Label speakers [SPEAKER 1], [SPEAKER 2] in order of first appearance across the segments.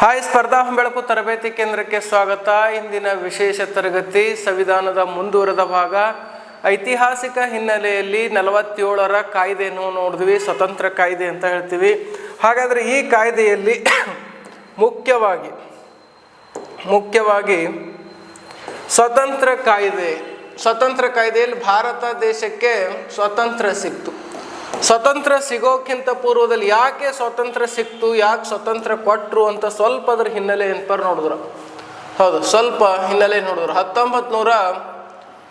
[SPEAKER 1] Hi ಸ್ಪರ್ಧಾ ಬೆಳಕು ತರಬೇತಿ ಕೇಂದ್ರಕ್ಕೆ ಸ್ವಾಗತ. ಇಂದಿನ ವಿಶೇಷ ತರಗತಿ ಸಂವಿಧಾನದ ಮುಂದುವರೆದ ಭಾಗ. ಐತಿಹಾಸಿಕ ಹಿನ್ನೆಲೆಯಲ್ಲಿ ನಲವತ್ತೇಳರ ಕಾಯ್ದೆಯನ್ನು ನೋಡಿದ್ವಿ, ಸ್ವತಂತ್ರ ಕಾಯ್ದೆ ಅಂತ ಹೇಳ್ತೀವಿ. ಹಾಗಾದರೆ ಈ ಕಾಯ್ದೆಯಲ್ಲಿ ಮುಖ್ಯವಾಗಿ ಮುಖ್ಯವಾಗಿ ಸ್ವತಂತ್ರ ಕಾಯ್ದೆ, ಸ್ವತಂತ್ರ ಕಾಯ್ದೆಯಲ್ಲಿ ಭಾರತ ದೇಶಕ್ಕೆ ಸ್ವತಂತ್ರ ಸಿಕ್ತು. ಸ್ವತಂತ್ರ ಸಿಗೋಕ್ಕಿಂತ ಪೂರ್ವದಲ್ಲಿ ಯಾಕೆ ಸ್ವತಂತ್ರ ಸಿಕ್ತು, ಯಾಕೆ ಸ್ವತಂತ್ರ ಕೊಟ್ಟರು ಅಂತ ಸ್ವಲ್ಪ ಅದ್ರ ಹಿನ್ನೆಲೆ ಏನ್ಪರ್ ನೋಡಿದ್ರು? ಹೌದು, ಸ್ವಲ್ಪ ಹಿನ್ನೆಲೆ ನೋಡಿದ್ರು. ಹತ್ತೊಂಬತ್ತು ನೂರ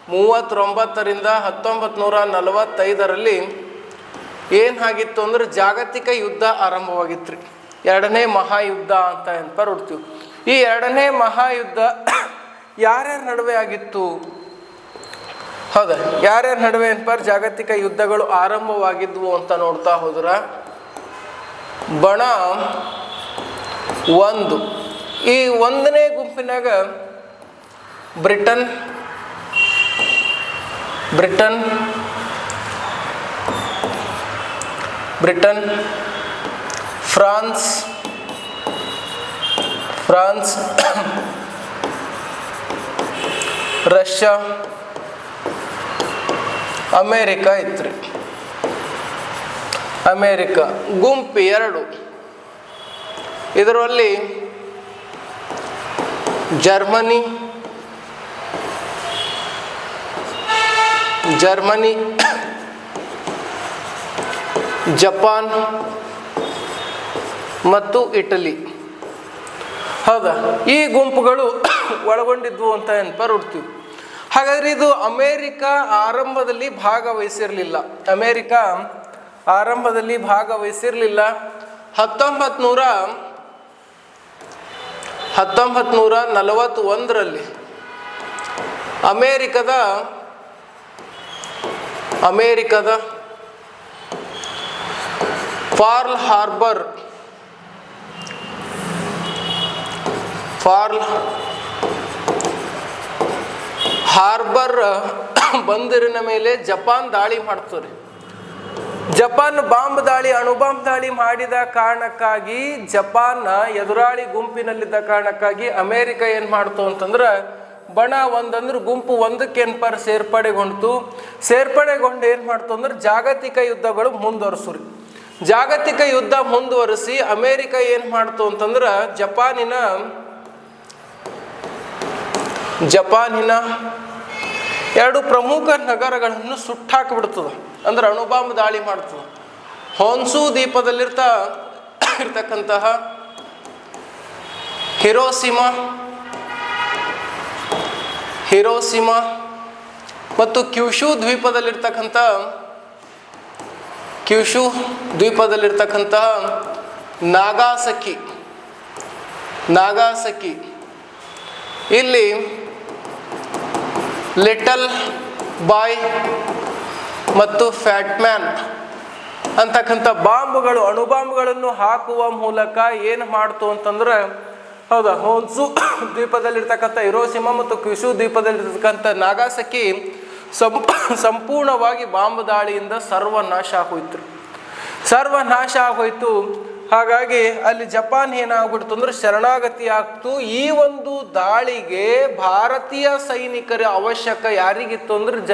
[SPEAKER 1] ಮೂವತ್ತೊಂಬತ್ತರಿಂದ ಹತ್ತೊಂಬತ್ತು ನೂರ ನಲವತ್ತೈದರಲ್ಲಿ ಏನಾಗಿತ್ತು ಅಂದ್ರೆ ಜಾಗತಿಕ ಯುದ್ಧ ಆರಂಭವಾಗಿತ್ತು ಎರಡನೇ ಮಹಾಯುದ್ಧ ಅಂತ ಏನ್ಪರ್ ಹುಡ್ತೀವಿ ಈ ಎರಡನೇ ಮಹಾಯುದ್ಧ ಯಾರ್ಯಾರ ನಡುವೆ ಆಗಿತ್ತು? ಹೌದಾ. ಯಾರ್ಯಾರ ನಡುವೆ ಏನಪ್ಪ ಜಾಗತಿಕ ಯುದ್ಧಗಳು ಆರಂಭವಾಗಿದ್ವು ಅಂತ ನೋಡ್ತಾ ಹೋದ್ರ? ಬಣ ಒಂದು. ಈ ಒಂದನೇ ಗುಂಪಿನಾಗ Britain Britain Britain, France France, Russia America ಇತ್ರಿ. ಅಮೇರಿಕ ಗುಂಪು ಎರಡು. ಇದರಲ್ಲಿ ಜರ್ಮನಿ ಜರ್ಮನಿ, ಜಪಾನ್ ಮತ್ತು ಇಟಲಿ. ಹೌದಾ? ಈ ಗುಂಪುಗಳು ಒಳಗೊಂಡಿದ್ವು ಅಂತ ನೆನಪರ್ ಹುಡ್ತೀವಿ ಹಾಗಾದ್ರೆ ಇದು ಅಮೇರಿಕ ಆರಂಭದಲ್ಲಿ ಭಾಗವಹಿಸಿರಲಿಲ್ಲ. ಅಮೇರಿಕ ಆರಂಭದಲ್ಲಿ ಭಾಗವಹಿಸಿರಲಿಲ್ಲ. ಹತ್ತೊಂಬತ್ತು ನೂರ ಹತ್ತೊಂಬತ್ತು ನೂರ ನಲವತ್ತೊಂದರಲ್ಲಿ ಅಮೇರಿಕದ ಅಮೇರಿಕದ ಫಾರ್ಲ್ ಹಾರ್ಬರ್, ಫಾರ್ಲ್ ಹಾರ್ಬರ್ ಬಂದರಿನ ಮೇಲೆ ಜಪಾನ್ ದಾಳಿ ಮಾಡ್ತಾರೆ ಜಪಾನ್ ಬಾಂಬ್ ದಾಳಿ, ಅಣುಬಾಂಬ್ ದಾಳಿ ಮಾಡಿದ ಕಾರಣಕ್ಕಾಗಿ ಜಪಾನ್ನ ಎದುರಾಳಿ ಗುಂಪಿನಲ್ಲಿದ್ದ ಕಾರಣಕ್ಕಾಗಿ ಅಮೇರಿಕ ಏನು ಮಾಡ್ತು ಅಂತಂದ್ರೆ ಬಣ ಒಂದಂದ್ರೆ ಗುಂಪು ಒಂದಕ್ಕೆ ಏನ್ಪರ್ ಸೇರ್ಪಡೆಗೊಂಡ್ತು. ಸೇರ್ಪಡೆಗೊಂಡು ಏನು ಮಾಡ್ತು ಅಂದ್ರೆ ಜಾಗತಿಕ ಯುದ್ಧಗಳು ಮುಂದುವರಿಸ್ರಿ. ಜಾಗತಿಕ ಯುದ್ಧ ಮುಂದುವರಿಸಿ ಅಮೇರಿಕ ಏನು ಮಾಡ್ತು ಅಂತಂದ್ರೆ ಜಪಾನಿನ ಜಪಾನಿನ ಎರಡು ಪ್ರಮುಖ ನಗರಗಳನ್ನು ಸುಟ್ಟಾಕಿಬಿಡ್ತದೆ. ಅಂದ್ರೆ ಅಣುಬಾಂಬ್ ದಾಳಿ ಮಾಡ್ತದೆ. ಹೋನ್ಸು ದ್ವೀಪದಲ್ಲಿರ್ತ ಇರ್ತಕ್ಕಂತಹ ಹಿರೋಸಿಮಾ ಹಿರೋಸಿಮಾ ಮತ್ತು ಕ್ಯೂಶು ದ್ವೀಪದಲ್ಲಿರ್ತಕ್ಕಂಥ, ಕ್ಯೂಶು ದ್ವೀಪದಲ್ಲಿರ್ತಕ್ಕಂತಹ ನಾಗಾಸಕಿ ನಾಗಾಸಕಿ. ಇಲ್ಲಿ ಲಿಟಲ್ ಬಾಯ್ ಮತ್ತು ಫ್ಯಾಟ್ ಮ್ಯಾನ್ ಅಂತಕ್ಕಂಥ ಬಾಂಬ್ಗಳು, ಅಣುಬಾಂಬ್ಗಳನ್ನು ಹಾಕುವ ಮೂಲಕ ಏನು ಮಾಡ್ತು ಅಂತಂದ್ರೆ, ಹೌದಾ? ಹೋನ್ಸು ದ್ವೀಪದಲ್ಲಿರ್ತಕ್ಕಂಥ ಇರೋಸಿಮಾ ಮತ್ತು ಕ್ವಿಶು ದ್ವೀಪದಲ್ಲಿರ್ತಕ್ಕಂಥ ನಾಗಾಸಕಿ ಸಂಪ್, ಸಂಪೂರ್ಣವಾಗಿ ಬಾಂಬ್ ದಾಳಿಯಿಂದ ಸರ್ವನಾಶ ಆಗೋಯ್ತು. ಸರ್ವನಾಶ ಆಗೋಯ್ತು. ಹಾಗಾಗಿ ಅಲ್ಲಿ ಜಪಾನ್ ಏನಾಗ್ಬಿಡ್ತು ಅಂದ್ರೆ ಶರಣಾಗತಿ ಆಗ್ತು. ಈ ಒಂದು ದಾಳಿಗೆ ಭಾರತೀಯ ಸೈನಿಕರ ಅವಶ್ಯಕ ಯಾರಿಗಿತ್ತು ಅಂದ್ರೆ ಜ,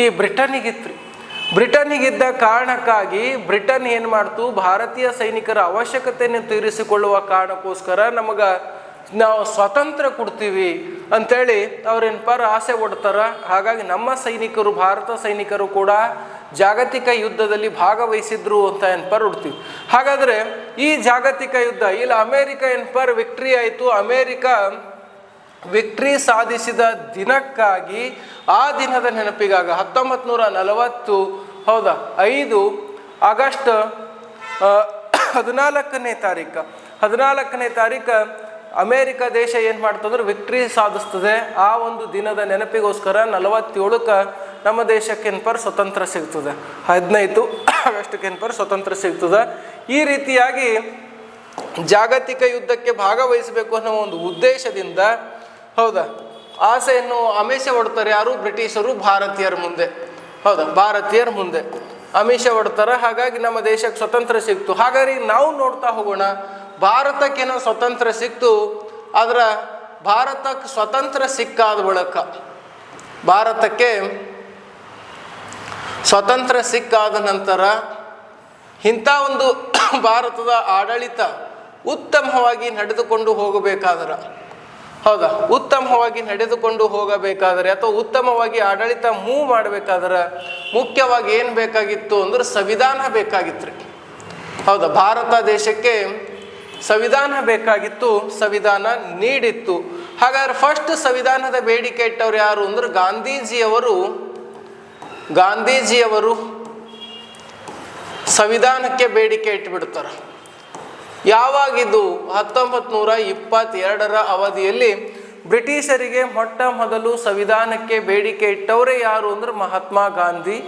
[SPEAKER 1] ಈ ಬ್ರಿಟನಿಗಿತ್ತು ಬ್ರಿಟನ್ಗಿದ್ದ ಕಾರಣಕ್ಕಾಗಿ ಬ್ರಿಟನ್ ಏನು ಮಾಡ್ತು? ಭಾರತೀಯ ಸೈನಿಕರ ಅವಶ್ಯಕತೆಯನ್ನು ತೀರಿಸಿಕೊಳ್ಳುವ ಕಾರಣಕ್ಕೋಸ್ಕರ ನಮಗೆ ನಾವು ಸ್ವತಂತ್ರ ಕೊಡ್ತೀವಿ ಅಂಥೇಳಿ ಪರ ಆಸೆ ಕೊಡ್ತಾರೆ ಹಾಗಾಗಿ ನಮ್ಮ ಸೈನಿಕರು, ಭಾರತ ಸೈನಿಕರು ಕೂಡ ಜಾಗತಿಕ ಯುದ್ಧದಲ್ಲಿ ಭಾಗವಹಿಸಿದ್ರು ಅಂತ ಏನ್ಪರ್ ಉಡ್ತೀವಿ ಹಾಗಾದರೆ ಈ ಜಾಗತಿಕ ಯುದ್ಧ, ಇಲ್ಲ ಅಮೇರಿಕ ಏನ್ಪರ್ ವಿಕ್ಟ್ರಿ ಆಯಿತು, ಅಮೇರಿಕ ವಿಕ್ಟ್ರಿ ಸಾಧಿಸಿದ ದಿನಕ್ಕಾಗಿ ಆ ದಿನದ ನೆನಪಿಗಾಗ ಹತ್ತೊಂಬತ್ತು ನೂರ ನಲವತ್ತು, ಹೌದಾ, ಐದು ಆಗಸ್ಟ್ ಹದಿನಾಲ್ಕನೇ ತಾರೀಕು. ಹದಿನಾಲ್ಕನೇ ತಾರೀಕು ಅಮೇರಿಕ ದೇಶ ಏನು ಮಾಡ್ತಂದ್ರೆ ವಿಕ್ಟ್ರಿ ಸಾಧಿಸ್ತದೆ. ಆ ಒಂದು ದಿನದ ನೆನಪಿಗೋಸ್ಕರ ನಲವತ್ತೇಳಕ್ಕೆ ನಮ್ಮ ದೇಶಕ್ಕೆ ಏನ್ಪರ್ ಸ್ವತಂತ್ರ ಸಿಗ್ತದೆ. ಹದಿನೈದು ಆಗಸ್ಟ್ಗೆ ಏನ್ಪರ್ ಸ್ವತಂತ್ರ ಸಿಗ್ತದೆ. ಈ ರೀತಿಯಾಗಿ ಜಾಗತಿಕ ಯುದ್ಧಕ್ಕೆ ಭಾಗವಹಿಸಬೇಕು ಅನ್ನೋ ಒಂದು ಉದ್ದೇಶದಿಂದ, ಹೌದಾ? ಆಸೆಯನ್ನು ಆಮಿಷ ಹೊಡ್ತಾರೆ ಯಾರು? ಬ್ರಿಟಿಷರು, ಭಾರತೀಯರ ಮುಂದೆ. ಹೌದಾ? ಭಾರತೀಯರ ಮುಂದೆ. ಆಮಿಷ ಹೊಡ್ತಾರೆ ಹಾಗಾಗಿ ನಮ್ಮ ದೇಶಕ್ಕೆ ಸ್ವತಂತ್ರ ಸಿಕ್ತು ಹಾಗಾಗಿ ನಾವು ನೋಡ್ತಾ ಹೋಗೋಣ ಭಾರತಕ್ಕೇನೋ ಸ್ವತಂತ್ರ ಸಿಕ್ತು, ಆದ್ರೆ ಭಾರತಕ್ಕೆ ಸ್ವತಂತ್ರ ಸಿಕ್ಕಾದ ಬಳಿಕ ಭಾರತಕ್ಕೆ ಸ್ವತಂತ್ರ ಸಿಕ್ಕಾದ ನಂತರ ಇಂಥ ಒಂದು ಭಾರತದ ಆಡಳಿತ ಉತ್ತಮವಾಗಿ ನಡೆದುಕೊಂಡು ಹೋಗಬೇಕಾದ್ರೆ. ಹೌದಾ? ಉತ್ತಮವಾಗಿ ನಡೆದುಕೊಂಡು ಹೋಗಬೇಕಾದರೆ ಅಥವಾ ಉತ್ತಮವಾಗಿ ಆಡಳಿತ ಮೂವ್ ಮಾಡಬೇಕಾದ್ರೆ ಮುಖ್ಯವಾಗಿ ಏನು ಬೇಕಾಗಿತ್ತು ಅಂದ್ರೆ ಸಂವಿಧಾನ ಬೇಕಾಗಿತ್ತು ರೀ ಹೌದಾ? ಭಾರತ ದೇಶಕ್ಕೆ ಸಂವಿಧಾನ ಬೇಕಾಗಿತ್ತು, ಸಂವಿಧಾನ ನೀಡಿತ್ತು. ಹಾಗಾದ್ರೆ ಫಸ್ಟ್ ಸಂವಿಧಾನದ ಬೇಡಿಕೆ ಇಟ್ಟವ್ರು ಯಾರು ಅಂದ್ರೆ ಗಾಂಧೀಜಿಯವರು. ಗಾಂಧೀಜಿಯವರು ಸಂವಿಧಾನಕ್ಕೆ ಬೇಡಿಕೆ ಇಟ್ಬಿಡ್ತಾರೆ. ಯಾವಾಗಿದ್ದು? ಹತ್ತೊಂಬತ್ತು ನೂರ ಇಪ್ಪತ್ತೆರಡರ ಅವಧಿಯಲ್ಲಿ ಬ್ರಿಟಿಷರಿಗೆ ಮೊಟ್ಟ ಮೊದಲು ಸಂವಿಧಾನಕ್ಕೆ ಬೇಡಿಕೆ ಇಟ್ಟವರೇ ಯಾರು ಅಂದ್ರೆ ಮಹಾತ್ಮ ಗಾಂಧಿ.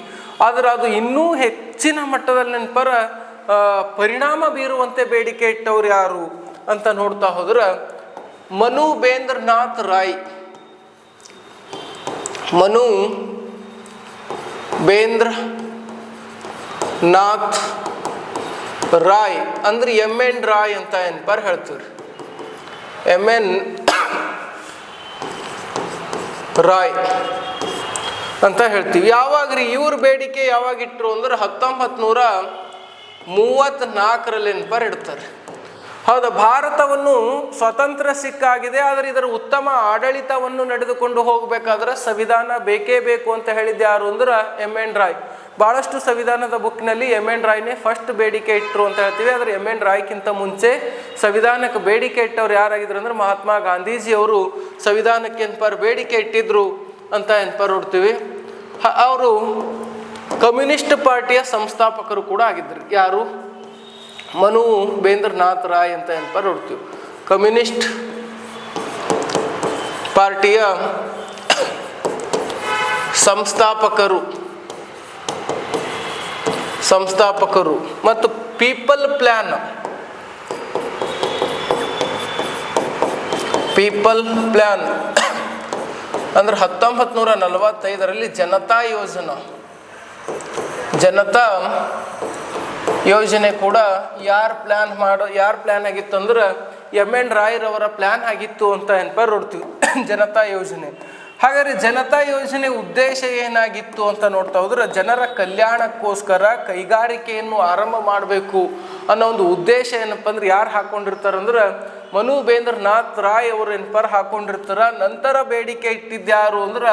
[SPEAKER 1] ಆದ್ರೆ ಅದು ಇನ್ನೂ ಹೆಚ್ಚಿನ ಮಟ್ಟದಲ್ಲಿ ನೆನಪರ ಪರಿಣಾಮ ಬೀರುವಂತೆ ಬೇಡಿಕೆ ಇಟ್ಟವ್ರು ಯಾರು ಅಂತ ನೋಡ್ತಾ ಹೋದ್ರೆ ಮನು ಬೇಂದ್ರನಾಥ್ ರಾಯ್. ಮನು ಬೇಂದ್ರ ನಾಥ್ ರಾಯ್ ಅಂದ್ರೆ ಎಂ ಎನ್ ರಾಯ್ ಅಂತ ಏನ್ಪಾರ ಹೇಳ್ತೀವ್ರಿ? ಎಂ ಎನ್ ರಾಯ್ ಅಂತ ಹೇಳ್ತೀವಿ. ಯಾವಾಗ ರೀ ಇವ್ರ ಬೇಡಿಕೆ ಯಾವಾಗ ಇಟ್ರು ಅಂದ್ರೆ ಹತ್ತೊಂಬತ್ತು ನೂರ ಮೂವತ್ತ್ನಾಲ್ಕರಲ್ಲಿ ಪರ್ ಇಡ್ತಾರೆ ಹೌದು, ಭಾರತವನ್ನು ಸ್ವತಂತ್ರ ಸಿಕ್ಕಾಗಿದೆ ಆದರೆ ಇದರ ಉತ್ತಮ ಆಡಳಿತವನ್ನು ನಡೆದುಕೊಂಡು ಹೋಗಬೇಕಾದ್ರೆ ಸಂವಿಧಾನ ಬೇಕೇ ಬೇಕು ಅಂತ ಹೇಳಿದ್ದು ಯಾರು ಅಂದ್ರೆ ಎಂ ಎನ್ ರಾಯ್. ಭಾಳಷ್ಟು ಸಂವಿಧಾನದ ಬುಕ್ನಲ್ಲಿ ಎಂ ಎನ್ ರಾಯ್ನೇ ಫಸ್ಟ್ ಬೇಡಿಕೆ ಇಟ್ಟರು ಅಂತ ಹೇಳ್ತೀವಿ, ಆದರೆ ಎಂ ಎನ್ ರಾಯ್ಗಿಂತ ಮುಂಚೆ ಸಂವಿಧಾನಕ್ಕೆ ಬೇಡಿಕೆ ಇಟ್ಟವ್ರು ಯಾರಾಗಿದ್ರು ಅಂದ್ರೆ ಮಹಾತ್ಮ ಗಾಂಧೀಜಿ ಅವರು ಸಂವಿಧಾನಕ್ಕೆ ಪರ ಬೇಡಿಕೆ ಇಟ್ಟಿದ್ರು ಅಂತ ಏನ್ಪಾರ್ ನೋಡ್ತೀವಿ ಅವರು ಕಮ್ಯುನಿಸ್ಟ್ ಪಾರ್ಟಿಯ ಸಂಸ್ಥಾಪಕರು ಕೂಡ ಆಗಿದ್ರು ಯಾರು? ಮನು ಬೇಂದ್ರನಾಥ್ ರಾಯ್ ಅಂತ ಏನಪ್ಪ ನೋಡ್ತೀವಿ. ಕಮ್ಯುನಿಸ್ಟ್ ಪಾರ್ಟಿಯ ಸಂಸ್ಥಾಪಕರು. ಸಂಸ್ಥಾಪಕರು ಮತ್ತು ಪೀಪಲ್ ಪ್ಲ್ಯಾನ್ ಪೀಪಲ್ ಪ್ಲ್ಯಾನ್ ಅಂದ್ರೆ ಹತ್ತೊಂಬತ್ತು ನೂರ ನಲವತ್ತೈದರಲ್ಲಿ ಜನತಾ ಯೋಜನಾ. ಜನತಾ ಯೋಜನೆ ಕೂಡ ಯಾರು ಪ್ಲ್ಯಾನ್ ಮಾಡೋ ಯಾರು ಪ್ಲ್ಯಾನ್ ಆಗಿತ್ತು ಅಂದ್ರೆ ಎಂ ಎನ್ ರಾಯರವರ ಪ್ಲ್ಯಾನ್ ಆಗಿತ್ತು ಅಂತ ಏನಪ್ಪ ನೋಡ್ತೀವಿ. ಜನತಾ ಯೋಜನೆ. ಹಾಗಾದ್ರೆ ಜನತಾ ಯೋಜನೆ ಉದ್ದೇಶ ಏನಾಗಿತ್ತು ಅಂತ ನೋಡ್ತಾ ಹೋದ್ರೆ ಜನರ ಕಲ್ಯಾಣಕ್ಕೋಸ್ಕರ ಕೈಗಾರಿಕೆಯನ್ನು ಆರಂಭ ಮಾಡಬೇಕು ಅನ್ನೋ ಒಂದು ಉದ್ದೇಶ ಏನಪ್ಪ ಅಂದ್ರೆ ಯಾರು ಹಾಕೊಂಡಿರ್ತಾರಂದ್ರೆ ಮನು ಬೇಂದ್ರನಾಥ್ ರಾಯ್ ಅವರು ಏನಪ್ಪಾರ ಹಾಕೊಂಡಿರ್ತಾರ. ನಂತರ ಬೇಡಿಕೆ ಇಟ್ಟಿದ್ಯಾರು ಅಂದ್ರೆ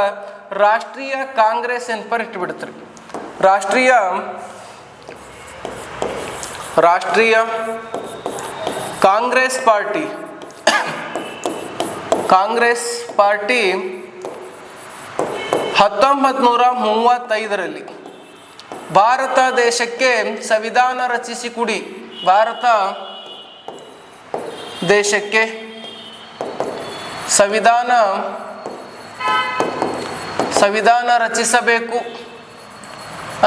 [SPEAKER 1] ರಾಷ್ಟ್ರೀಯ ಕಾಂಗ್ರೆಸ್ ಎನ್ಪರ್ ಇಟ್ಬಿಡ್ತಾರೆ. ರಾಷ್ಟ್ರೀಯ ರಾಷ್ಟ್ರೀಯ ಕಾಂಗ್ರೆಸ್ ಪಾರ್ಟಿ ಕಾಂಗ್ರೆಸ್ ಪಾರ್ಟಿ ಹತ್ತೊಂಬತ್ತು ನೂರ ಮೂವತ್ತೈದರಲ್ಲಿ ಭಾರತ ದೇಶಕ್ಕೆ ಸಂವಿಧಾನ ರಚಿಸಿ ಕುಡಿ. ಭಾರತ ದೇಶಕ್ಕೆ ಸಂವಿಧಾನ ಸಂವಿಧಾನ ರಚಿಸಬೇಕು.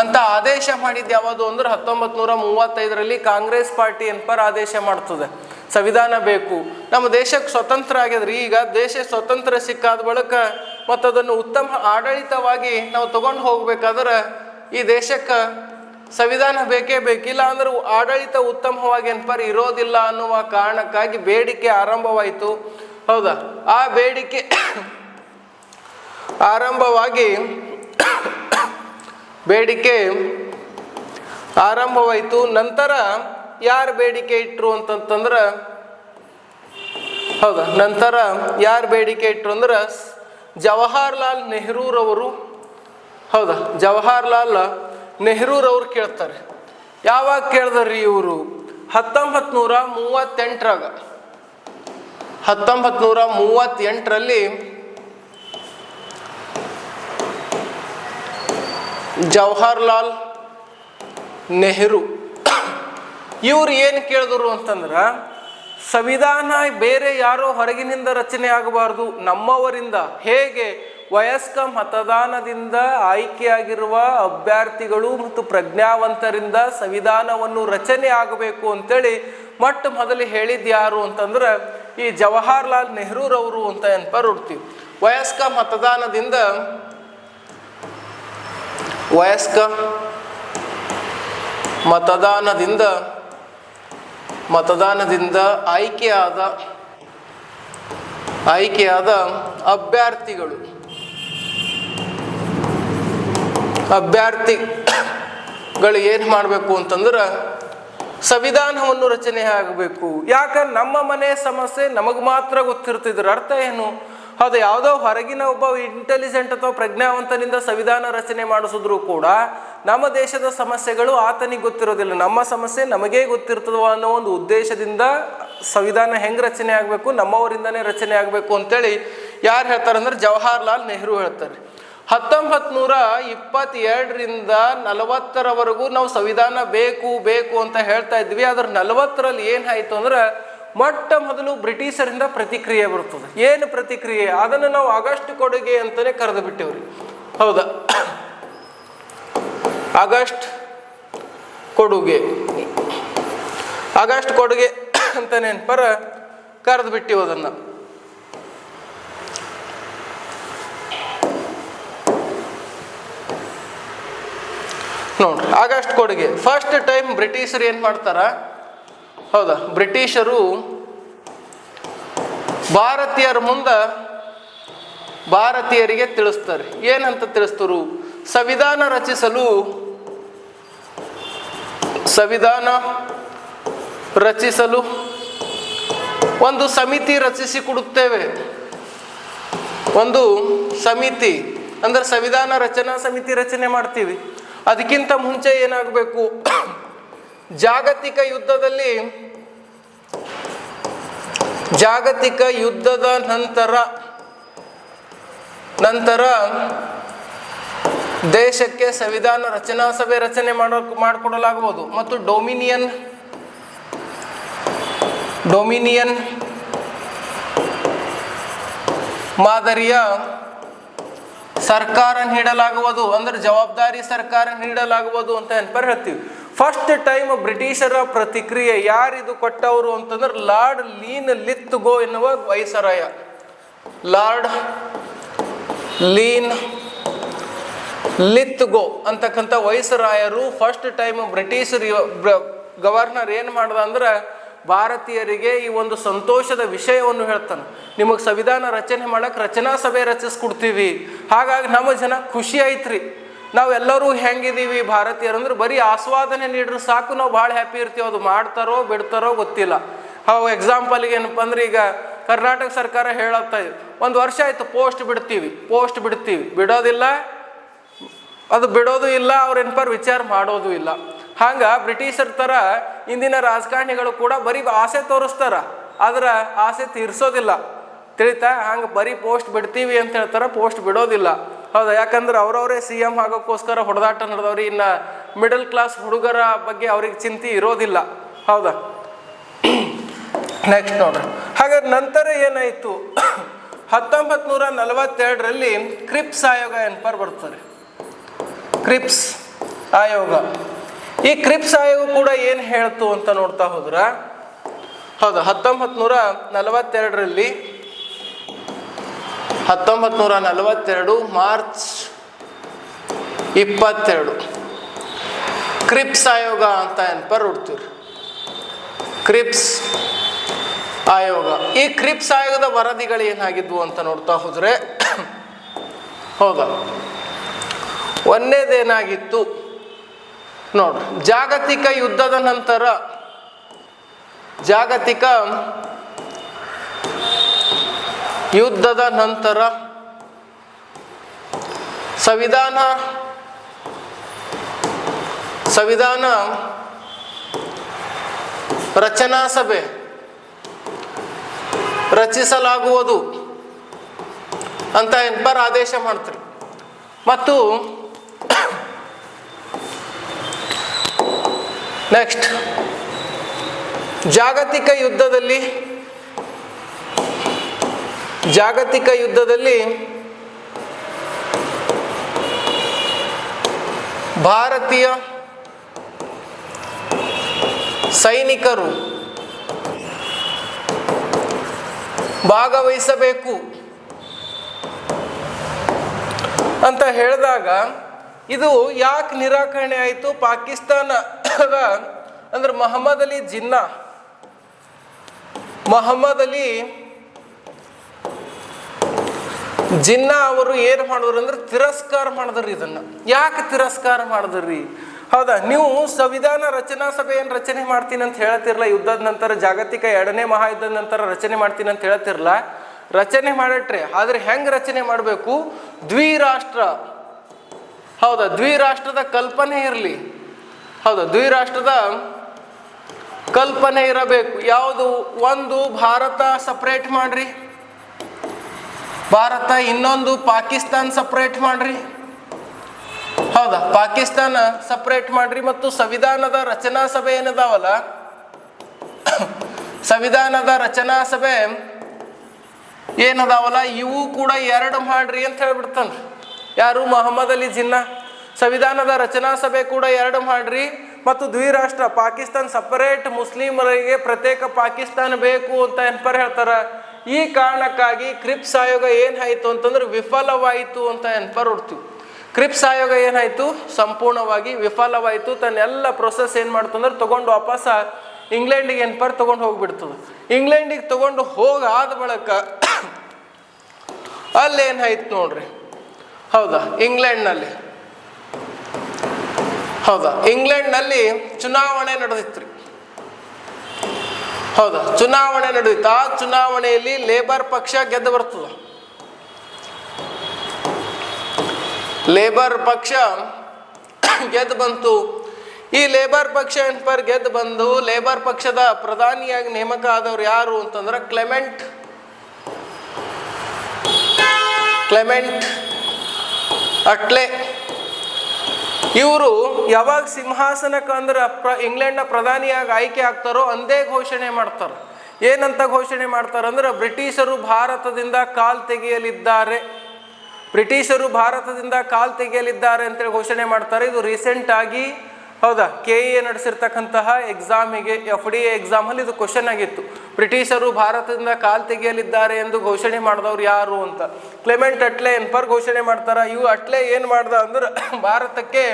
[SPEAKER 1] ಅಂತ ಆದೇಶ ಮಾಡಿದ್ದು ಯಾವುದು ಅಂದ್ರೆ ಹತ್ತೊಂಬತ್ತು ನೂರ ಮೂವತ್ತೈದರಲ್ಲಿ ಕಾಂಗ್ರೆಸ್ ಪಾರ್ಟಿ ಎನ್ಪರ್ ಆದೇಶ ಮಾಡ್ತದೆ. ಸಂವಿಧಾನ ಬೇಕು. ನಮ್ಮ ದೇಶಕ್ಕೆ ಸ್ವತಂತ್ರ ಆಗ್ಯದ್ರಿ. ಈಗ ದೇಶ ಸ್ವತಂತ್ರ ಸಿಕ್ಕಾದ ಬಳಿಕ ಮತ್ತು ಅದನ್ನು ಉತ್ತಮ ಆಡಳಿತವಾಗಿ ನಾವು ತಗೊಂಡು ಹೋಗ್ಬೇಕಾದ್ರೆ ಈ ದೇಶಕ್ಕೆ ಸಂವಿಧಾನ ಬೇಕೇ ಬೇಕಿಲ್ಲ ಅಂದ್ರೆ ಆಡಳಿತ ಉತ್ತಮವಾಗಿ ಎನ್ಪರ್ ಇರೋದಿಲ್ಲ ಅನ್ನುವ ಕಾರಣಕ್ಕಾಗಿ ಬೇಡಿಕೆ ಆರಂಭವಾಯಿತು. ಹೌದಾ? ಆ ಬೇಡಿಕೆ ಆರಂಭವಾಗಿ ಬೇಡಿಕೆ ಆರಂಭವಾಯಿತು. ನಂತರ ಯಾರು ಬೇಡಿಕೆ ಇಟ್ಟರು ಅಂತಂತಂದ್ರೆ, ಹೌದಾ? ನಂತರ ಯಾರು ಬೇಡಿಕೆ ಇಟ್ಟರು ಅಂದ್ರೆ ಜವಾಹರ್ಲಾಲ್ ನೆಹರೂರವರು, ಹೌದಾ? ಜವಾಹರ್ಲಾಲ್ ನೆಹರೂರವ್ರು ಕೇಳ್ತಾರೆ. ಯಾವಾಗ ಕೇಳ್ದಾರ್ರಿ ಇವರು? ಹತ್ತೊಂಬತ್ತು ನೂರ ಮೂವತ್ತೆಂಟರಾಗ. ಹತ್ತೊಂಬತ್ತು ನೂರ ಮೂವತ್ತೆಂಟರಲ್ಲಿ ಜವಾಹರ್ಲಾಲ್ ನೆಹರು. ಇವ್ರು ಏನು ಕೇಳಿದ್ರು ಅಂತಂದ್ರೆ, ಸಂವಿಧಾನ ಬೇರೆ ಯಾರೋ ಹೊರಗಿನಿಂದ ರಚನೆ ಆಗಬಾರ್ದು. ನಮ್ಮವರಿಂದ ಹೇಗೆ ವಯಸ್ಕ ಮತದಾನದಿಂದ ಆಯ್ಕೆಯಾಗಿರುವ ಅಭ್ಯರ್ಥಿಗಳು ಮತ್ತು ಪ್ರಜ್ಞಾವಂತರಿಂದ ಸಂವಿಧಾನವನ್ನು ರಚನೆ ಆಗಬೇಕು ಅಂತೇಳಿ ಮೊಟ್ಟ ಮೊದಲು ಹೇಳಿದ್ದು ಯಾರು ಅಂತಂದ್ರೆ, ಈ ಜವಾಹರ್ಲಾಲ್ ನೆಹರೂರವರು ಅಂತ ಏನಪ್ಪ ರೂಡ್ತೀವಿ ವಯಸ್ಕ ಮತದಾನದಿಂದ ವಯಸ್ಕ ಮತದಾನದಿಂದ ಮತದಾನದಿಂದ ಆಯ್ಕೆಯಾದ ಆಯ್ಕೆಯಾದ ಅಭ್ಯರ್ಥಿಗಳು. ಅಭ್ಯರ್ಥಿಗಳು ಏನು ಮಾಡಬೇಕು ಅಂತಂದ್ರೆ ಸಂವಿಧಾನವನ್ನು ರಚನೆ ಆಗಬೇಕು. ಯಾಕಂದ್ರೆ ನಮ್ಮ ಮನೆ ಸಮಸ್ಯೆ ನಮಗೆ ಮಾತ್ರ ಗೊತ್ತಿರ್ತಿದ್ರ ಅರ್ಥ ಏನು? ಹೌದು, ಯಾವುದೋ ಹೊರಗಿನ ಒಬ್ಬ ಇಂಟೆಲಿಜೆಂಟ್ ಅಥವಾ ಪ್ರಜ್ಞಾವಂತನಿಂದ ಸಂವಿಧಾನ ರಚನೆ ಮಾಡಿಸಿದ್ರು ಕೂಡ ನಮ್ಮ ದೇಶದ ಸಮಸ್ಯೆಗಳು ಆತನಿಗೆ ಗೊತ್ತಿರೋದಿಲ್ಲ. ನಮ್ಮ ಸಮಸ್ಯೆ ನಮಗೇ ಗೊತ್ತಿರ್ತದೋ ಅನ್ನೋ ಒಂದು ಉದ್ದೇಶದಿಂದ ಸಂವಿಧಾನ ಹೆಂಗೆ ರಚನೆ ಆಗಬೇಕು, ನಮ್ಮವರಿಂದನೇ ರಚನೆ ಆಗಬೇಕು ಅಂತೇಳಿ ಯಾರು ಹೇಳ್ತಾರೆ ಅಂದ್ರೆ ಜವಾಹರ್ಲಾಲ್ ನೆಹರು ಹೇಳ್ತಾರೆ. ಹತ್ತೊಂಬತ್ತು ನೂರ ಇಪ್ಪತ್ತೆರಡರಿಂದ ನಲವತ್ತರವರೆಗೂ ನಾವು ಸಂವಿಧಾನ ಬೇಕು ಬೇಕು ಅಂತ ಹೇಳ್ತಾ ಇದ್ವಿ. ಆದ್ರೆ ನಲವತ್ತರಲ್ಲಿ ಏನಾಯ್ತು ಅಂದ್ರೆ ಮೊಟ್ಟ ಮೊದಲು ಬ್ರಿಟಿಷರಿಂದ ಪ್ರತಿಕ್ರಿಯೆ ಬರ್ತದೆ ಏನು ಪ್ರತಿಕ್ರಿಯೆ? ಅದನ್ನು ನಾವು ಆಗಸ್ಟ್ ಕೊಡುಗೆ ಅಂತಾನೆ ಕರೆದು ಬಿಟ್ಟೇವ್ರಿ. ಹೌದಾ? ಆಗಸ್ಟ್ ಕೊಡುಗೆ. ಆಗಸ್ಟ್ ಕೊಡುಗೆ ಅಂತ ನೆನಪರ ಕರೆದು ಬಿಟ್ಟಿವು ಅದನ್ನು. ನೋಡ್ರಿ, ಆಗಸ್ಟ್ ಕೊಡುಗೆ. ಫಸ್ಟ್ ಟೈಮ್ ಬ್ರಿಟಿಷರು ಏನು ಮಾಡ್ತಾರ? ಹೌದಾ? ಬ್ರಿಟಿಷರು ಭಾರತೀಯರ ಮುಂದೆ ಭಾರತೀಯರಿಗೆ ತಿಳಿಸ್ತಾರೆ. ಏನಂತ ತಿಳಿಸ್ತರು? ಸಂವಿಧಾನ ರಚಿಸಲು ಸಂವಿಧಾನ ರಚಿಸಲು ಒಂದು ಸಮಿತಿ ರಚಿಸಿ ಕೊಡುತ್ತೇವೆ. ಒಂದು ಸಮಿತಿ, ಅಂದ್ರೆ ಸಂವಿಧಾನ ರಚನಾ ಸಮಿತಿ ರಚನೆ ಮಾಡ್ತೀವಿ. ಅದಕ್ಕಿಂತ ಮುಂಚೆ ಏನಾಗಬೇಕು? ಜಾಗತಿಕ ಯುದ್ಧದಲ್ಲಿ ಜಾಗತಿಕ ಯುದ್ಧದ ನಂತರ ನಂತರ ದೇಶಕ್ಕೆ ಸಂವಿಧಾನ ರಚನಾ ಸಭೆ ರಚನೆ ಮಾಡೋ, ಮಾಡಿಕೊಡಲಾಗುವುದು. ಮತ್ತು ಡೊಮಿನಿಯನ್ ಡೊಮಿನಿಯನ್ ಮಾದರಿಯ ಸರ್ಕಾರ ನೀಡಲಾಗುವುದು ಅಂದ್ರೆ ಜವಾಬ್ದಾರಿ ಸರ್ಕಾರ ನೀಡಲಾಗುವುದು ಅಂತ ಏನ್ಪರ್ ಹೇಳ್ತೀವಿ ಫಸ್ಟ್ ಟೈಮ್ ಬ್ರಿಟಿಷರ ಪ್ರತಿಕ್ರಿಯೆ ಯಾರಿದು ಕೊಟ್ಟವರು ಅಂತಂದ್ರೆ ಲಾರ್ಡ್ ಲೀನ್ ಲಿತ್ ಗೋ ಎನ್ನುವ ವೈಸರಾಯ. ಲಾರ್ಡ್ ಲೀನ್ ಲಿತ್ ಗೋ ಅಂತಕ್ಕಂಥ ವೈಸರಾಯರು ಫಸ್ಟ್ ಟೈಮ್ ಬ್ರಿಟಿಷರ್ ಗವರ್ನರ್ ಏನು ಮಾಡ್ದ ಅಂದ್ರೆ ಭಾರತೀಯರಿಗೆ ಈ ಒಂದು ಸಂತೋಷದ ವಿಷಯವನ್ನು ಹೇಳ್ತಾನೆ. ನಿಮಗೆ ಸಂವಿಧಾನ ರಚನೆ ಮಾಡಕ್ಕೆ ರಚನಾ ಸಭೆ ರಚಿಸ್ಕೊಡ್ತೀವಿ. ಹಾಗಾಗಿ ನಮ್ಮ ಜನ ಖುಷಿ ಐತ್ರಿ. ನಾವೆಲ್ಲರೂ ಹೆಂಗಿದೀವಿ ಭಾರತೀಯರು ಅಂದ್ರೆ ಬರೀ ಆಸ್ವಾದನೆ ನೀಡ್ರೆ ಸಾಕು, ನಾವು ಭಾಳ ಹ್ಯಾಪಿ ಇರ್ತೀವಿ. ಅದು ಮಾಡ್ತಾರೋ, ಬಿಡ್ತಾರೋ ಗೊತ್ತಿಲ್ಲ. ಅವು ಎಕ್ಸಾಂಪಲ್ಗೆ ಏನಪ್ಪ ಅಂದ್ರೆ ಈಗ ಕರ್ನಾಟಕ ಸರ್ಕಾರ ಹೇಳತ್ತಾ ಒಂದು ವರ್ಷ ಆಯ್ತು ಪೋಸ್ಟ್ ಬಿಡ್ತೀವಿ ಪೋಸ್ಟ್ ಬಿಡ್ತೀವಿ. ಬಿಡೋದಿಲ್ಲ, ಅದು ಬಿಡೋದು ಇಲ್ಲ, ಅವ್ರ ಏನಪ್ಪಾರ ವಿಚಾರ ಮಾಡೋದು ಇಲ್ಲ. ಹಂಗ ಬ್ರಿಟಿಷರ್ ಥರ ಇಂದಿನ ರಾಜಕಾರಣಿಗಳು ಕೂಡ ಬರೀ ಆಸೆ ತೋರಿಸ್ತಾರ, ಆದ್ರೆ ಆಸೆ ತೀರಿಸೋದಿಲ್ಲ. ತಿಳಿತಾ? ಹಂಗೆ ಬರೀ ಪೋಸ್ಟ್ ಬಿಡ್ತೀವಿ ಅಂತ ಹೇಳ್ತಾರೆ, ಪೋಸ್ಟ್ ಬಿಡೋದಿಲ್ಲ. ಹೌದಾ? ಯಾಕಂದ್ರೆ ಅವ್ರವರೇ ಸಿ ಎಂ ಆಗೋಕ್ಕೋಸ್ಕರ ಹೊಡೆದಾಟ ನಡೆದವ್ರಿ. ಇನ್ನು ಮಿಡಲ್ ಕ್ಲಾಸ್ ಹುಡುಗರ ಬಗ್ಗೆ ಅವ್ರಿಗೆ ಚಿಂತೆ ಇರೋದಿಲ್ಲ. ಹೌದಾ? ನೆಕ್ಸ್ಟ್ ನೋಡ್ರಿ. ಹಾಗಾದ್ರೆ ನಂತರ ಏನಾಯಿತು? ಹತ್ತೊಂಬತ್ತು ನೂರ ನಲವತ್ತೆರಡರಲ್ಲಿ ಕ್ರಿಪ್ಸ್ ಆಯೋಗ ಎನ್ಪರ್ ಬರ್ತಾರೆ ಕ್ರಿಪ್ಸ್ ಆಯೋಗ. ಈ ಕ್ರಿಪ್ಸ್ ಆಯೋಗ ಕೂಡ ಏನು ಹೇಳ್ತು ಅಂತ ನೋಡ್ತಾ ಹೋದ್ರ? ಹೌದು ಹತ್ತೊಂಬತ್ತು ನೂರ ನಲವತ್ತೆರಡರಲ್ಲಿ ಹತ್ತೊಂಬತ್ತು ನೂರ ನಲವತ್ತೆರಡು, ಮಾರ್ಚ್ ಇಪ್ಪತ್ತೆರಡು. ಕ್ರಿಪ್ಸ್ ಆಯೋಗ ಅಂತ ಎನ್ಪರ್ ಹುಡ್ತೀವ್ರಿ ಕ್ರಿಪ್ಸ್ ಆಯೋಗ. ಈ ಕ್ರಿಪ್ಸ್ ಆಯೋಗದ ವರದಿಗಳು ಏನಾಗಿದ್ವು ಅಂತ ನೋಡ್ತಾ ಹೋದ್ರೆ ಹೌದಾ ಒಂದೇದೇನಾಗಿತ್ತು? ನೋಡ್ರಿ ಜಾಗತಿಕ ಯುದ್ಧದ ನಂತರ, ಜಾಗತಿಕ ಯುದ್ಧದ ನಂತರ ಸಂವಿಧಾನ ಸಂವಿಧಾನ ರಚನಾ ಸಭೆ ರಚಿಸಲಾಗುವುದು ಅಂತ ಎನ್ಪರ್ ಆದೇಶ ಮಾಡ್ತಾರೆ? ಮತ್ತು ನೆಕ್ಸ್ಟ್ ಜಾಗತಿಕ ಯುದ್ಧದಲ್ಲಿ ಜಾಗತಿಕ ಯುದ್ಧದಲ್ಲಿ ಭಾರತೀಯ ಸೈನಿಕರು ಭಾಗವಹಿಸಬೇಕು ಅಂತ ಹೇಳಿದಾಗ ಇದು ಯಾಕೆ ನಿರಾಕರಣೆ ಆಯಿತು? ಪಾಕಿಸ್ತಾನ ಅಂದ್ರೆ ಮೊಹಮ್ಮದ್ ಅಲಿ ಜಿನ್ನಾ, ಮೊಹಮ್ಮದ್ ಅಲಿ ಜಿನ್ನಾ ಅವರು ಏನು ಮಾಡಿದ್ರು ಅಂದ್ರೆ ತಿರಸ್ಕಾರ ಮಾಡಿದ್ರಿ ಇದನ್ನ. ಯಾಕೆ ತಿರಸ್ಕಾರ ಮಾಡಿದ್ರಿ? ಹೌದಾ? ನೀವು ಸಂವಿಧಾನ ರಚನಾ ಸಭೆ ಏನು ರಚನೆ ಮಾಡ್ತೀನಿ ಅಂತ ಹೇಳ್ತಿರ್ಲ? ಯುದ್ಧದ ನಂತರ, ಜಾಗತಿಕ ಎರಡನೇ ಮಹಾಯುದ್ಧದ ನಂತರ ರಚನೆ ಮಾಡ್ತೀನಿ ಅಂತ ಹೇಳ್ತಿರ್ಲ? ರಚನೆ ಮಾಡಿಟ್ರೆ, ಆದ್ರೆ ಹೆಂಗ್ ರಚನೆ ಮಾಡಬೇಕು? ದ್ವಿರಾಷ್ಟ್ರ. ಹೌದಾ? ದ್ವಿರಾಷ್ಟ್ರದ ಕಲ್ಪನೆ ಇರಲಿ. ಹೌದಾ, ದ್ವಿರಾಷ್ಟ್ರದ ಕಲ್ಪನೆ ಇರಬೇಕು. ಯಾವುದು? ಒಂದು, ಭಾರತ ಸಪ್ರೇಟ್ ಮಾಡ್ರಿ. ಭಾರತ ಇನ್ನೊಂದು, ಪಾಕಿಸ್ತಾನ ಸಪ್ರೇಟ್ ಮಾಡ್ರಿ. ಹೌದಾ? ಪಾಕಿಸ್ತಾನ ಸಪ್ರೇಟ್ ಮಾಡ್ರಿ ಮತ್ತು ಸಂವಿಧಾನದ ರಚನಾ ಸಭೆ ಏನದಾವಲ್ಲ? ಸಂವಿಧಾನದ ರಚನಾ ಸಭೆ ಏನದಾವಲ್ಲ? ಇವು ಕೂಡ ಎರಡು ಮಾಡ್ರಿ ಅಂತ ಹೇಳ್ಬಿಡ್ತಾನೆ ಯಾರು? ಮೊಹಮ್ಮದ್ ಅಲಿ ಜಿನ್ನಾ. ಸಂವಿಧಾನದ ರಚನಾ ಸಭೆ ಕೂಡ ಎರಡು ಮಾಡ್ರಿ. ಮತ್ತು ದ್ವಿರಾಷ್ಟ್ರ ಪಾಕಿಸ್ತಾನ್ ಸಪರೇಟ್ ಮುಸ್ಲಿಮರಿಗೆ ಪ್ರತ್ಯೇಕ ಪಾಕಿಸ್ತಾನ ಬೇಕು ಅಂತ ಎನ್ಪರ್ ಹೇಳ್ತಾರ? ಈ ಕಾರಣಕ್ಕಾಗಿ ಕ್ರಿಪ್ಸ್ ಆಯೋಗ ಏನಾಯಿತು ಅಂತಂದ್ರೆ ವಿಫಲವಾಯಿತು ಅಂತ ಎನ್ಪರ್ ಹೊಡ್ತೀವಿ ಕ್ರಿಪ್ಸ್ ಆಯೋಗ ಏನಾಯ್ತು? ಸಂಪೂರ್ಣವಾಗಿ ವಿಫಲವಾಯಿತು. ತನ್ನೆಲ್ಲ ಪ್ರೊಸೆಸ್ ಏನು ಮಾಡ್ತು ಅಂದ್ರೆ ತಗೊಂಡು ವಾಪಸ್ ಇಂಗ್ಲೆಂಡಿಗೆ ಎನ್ಪರ್ ತಗೊಂಡು ಹೋಗ್ಬಿಡ್ತದೆ ಇಂಗ್ಲೆಂಡಿಗೆ ತಗೊಂಡು ಹೋಗಾದ ಬಳಿಕ ಅಲ್ಲೇನಾಯ್ತು ನೋಡ್ರಿ? ಹೌದಾ? ಇಂಗ್ಲೆಂಡ್ನಲ್ಲಿ. ಹೌದಾ. ಇಂಗ್ಲೆಂಡ್ನಲ್ಲಿ ಚುನಾವಣೆ ನಡೆದಿತ್ತು ಹೌದಾ. ಚುನಾವಣೆ ನಡೆದಿತ್ತು. ಆ ಚುನಾವಣೆಯಲ್ಲಿ ಲೇಬರ್ ಪಕ್ಷ ಗೆದ್ದು ಬರ್ತದ. ಲೇಬರ್ ಪಕ್ಷ ಗೆದ್ದು ಬಂತು. ಈ ಲೇಬರ್ ಪಕ್ಷ ಎಂಪರ್ ಗೆದ್ದು ಬಂದು, ಲೇಬರ್ ಪಕ್ಷದ ಪ್ರಧಾನಿಯಾಗಿ ನೇಮಕ ಆದವ್ರು ಯಾರು ಅಂತಂದ್ರೆ ಕ್ಲೆಮೆಂಟ್. ಕ್ಲೆಮೆಂಟ್ ಅಟ್ಲೆ. ಇವರು ಯಾವಾಗ ಸಿಂಹಾಸನಕ್ಕೆ ಅಂದ್ರೆ ಪ್ರ ಇಂಗ್ಲೆಂಡ್ನ ಪ್ರಧಾನಿಯಾಗಿ ಆಯ್ಕೆ ಆಗ್ತಾರೋ ಅಂದೇ ಘೋಷಣೆ ಮಾಡ್ತಾರೆ. ಏನಂತ ಘೋಷಣೆ ಮಾಡ್ತಾರೆ ಅಂದ್ರೆ ಬ್ರಿಟಿಷರು ಭಾರತದಿಂದ ಕಾಲ್ ತೆಗೆಯಲಿದ್ದಾರೆ. ಬ್ರಿಟಿಷರು ಭಾರತದಿಂದ ಕಾಲ್ ತೆಗೆಯಲಿದ್ದಾರೆ ಅಂತೇಳಿ ಘೋಷಣೆ ಮಾಡ್ತಾರೆ. ಇದು ರೀಸೆಂಟ್ ಆಗಿ ಹೌದಾ? ಕೆ ಎ ನಡೆಸಿರ್ತಕ್ಕಂತಹ ಎಕ್ಸಾಮಿಗೆ ಎಫ್ ಡಿ ಎ ಎಕ್ಸಾಮಲ್ಲಿ ಇದು ಕ್ವಶನ್ ಆಗಿತ್ತು. ಬ್ರಿಟಿಷರು ಭಾರತದಿಂದ ಕಾಲ್ ತೆಗೆಯಲಿದ್ದಾರೆ ಎಂದು ಘೋಷಣೆ ಮಾಡಿದವ್ರು ಯಾರು ಅಂತ. ಕ್ಲೆಮೆಂಟ್ ಅಟ್ಲೆ ಎನ್ಪರ್ ಘೋಷಣೆ ಮಾಡ್ತಾರ? ಇವು ಅಟ್ಲೆ ಏನು ಮಾಡ್ದ ಅಂದ್ರೆ ಭಾರತಕ್ಕೆ